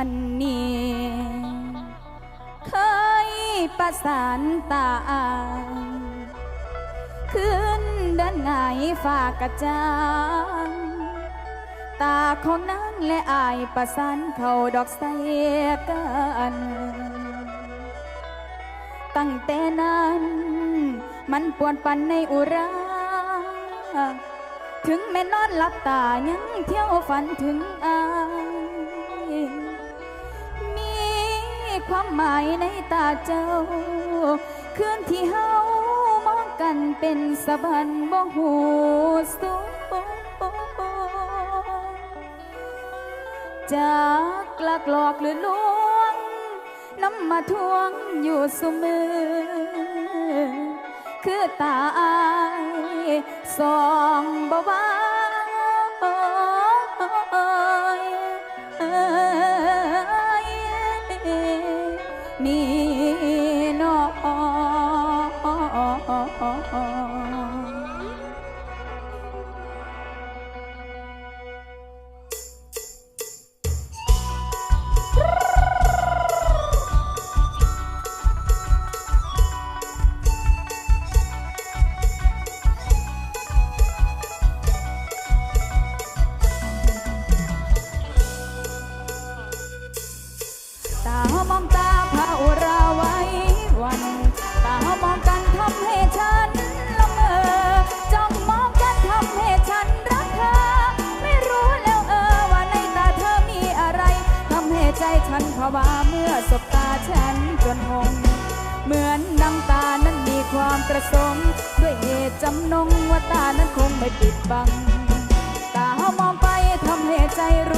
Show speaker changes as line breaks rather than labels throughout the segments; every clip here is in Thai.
อันนี้ เคยประสานตาขึ้นเดินไงายฝากกระจางตาของนางและอายประสานเขาดอกใสกันตั้งแต่นั้น มันปวนปันในอุรา ถึงแม่นอนหลับตายังเที่ยวฝันถึงอาย ความหมายในตาเจ้าคืนที่เฮามองกันเป็นสะบันบ่หูสูจากกลักหลอกหรือลวง น้ำมาทวงอยู่เสมอคือตาอายสองบ่วา นอาเฮามองตาพระอุราไว้วันตาเฮามองกันทำให้ฉันละเมอจ้องมองกันทำให้ฉันรักเธอ ไม่รู้แล้วเออว่าในตาเธอมีอะไรทำให้ใจฉันภาวะเมื่อสบตาฉันจนหงเหมือนน้ำตานั้นมีความประสงค์ด้วยเหตุจำนงว่าตานั้นคงไม่ปิดบัง ตาเฮามองไปทำให้ใจรู้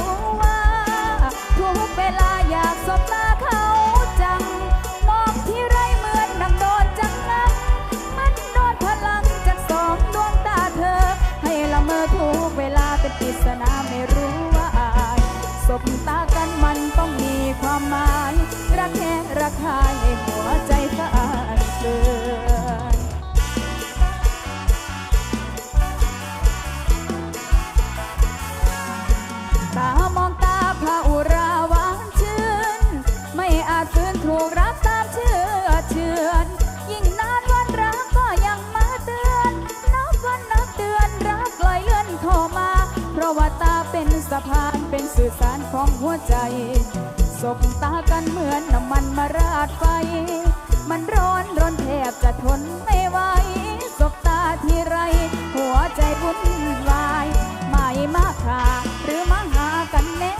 ความหมาย รักแค่รักครให้หัวใจสะอาดเกินตามองตาพระอุราหวานชื่น ไม่อาจฝืนถูกรักตามเชื่อเชื่อนยิ่งนานวันรักก็ยังมาเตือนนับวันนับเดือนรักลอยเลื่อนเข้ามา เพราะว่าตาเป็นสะพานเป็นสื่อสารของหัวใจ สบตากันเหมือนน้ำมันมาราดไฟ มันร้อนร้อนแทบจะทนไม่ไหวสบตาทีไร หัวใจวุ่นวาย ไม่มาค่ะหรือมาหากันแน่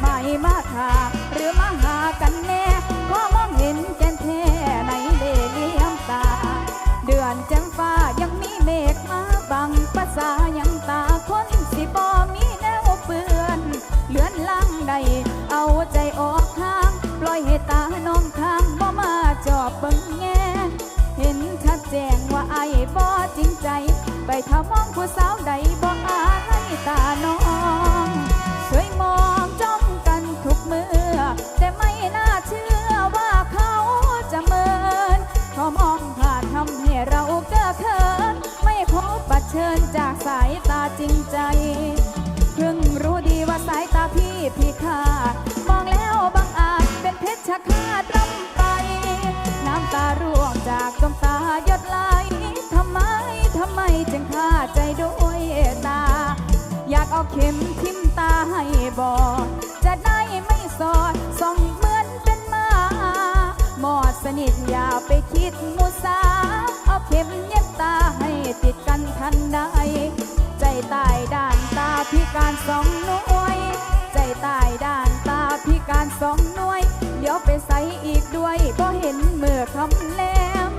ไม่มาค่ะหรือมาหากันแน่ก็มองเห็นแก่นแท้ในเล่เลี่ยมตา เดือนจัง เชิญจากสายตาจริงใจเพิ่งรู้ดีว่าสายตาพี่พี่ขาดมองแล้วบางอาจเป็นเพชรฆาตรำไป น้ำตาร่วงจากดวงตาหยดไหลทำไมทำไมจึงฆ่าใจด้วยตา อยากเอาเข็มทิ่มตาให้บอดจะได้ไม่สอดส่องเหมือนเป็นมา หมอดสนิทอย่าไปคิดมุสา เอาเข็มเย็บตาให้ ตายด่านตาพิการสองหน่วย ใจตายด่านตาพิการสองหน่วย เดี๋ยวไปใส่อีกด้วยเพราะเห็นเมื่อคำแลม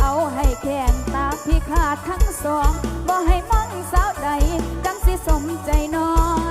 เอาให้แข่งตาพิขาดทั้งสองบ่ให้มองสาวใดจังสิสมใจน้อง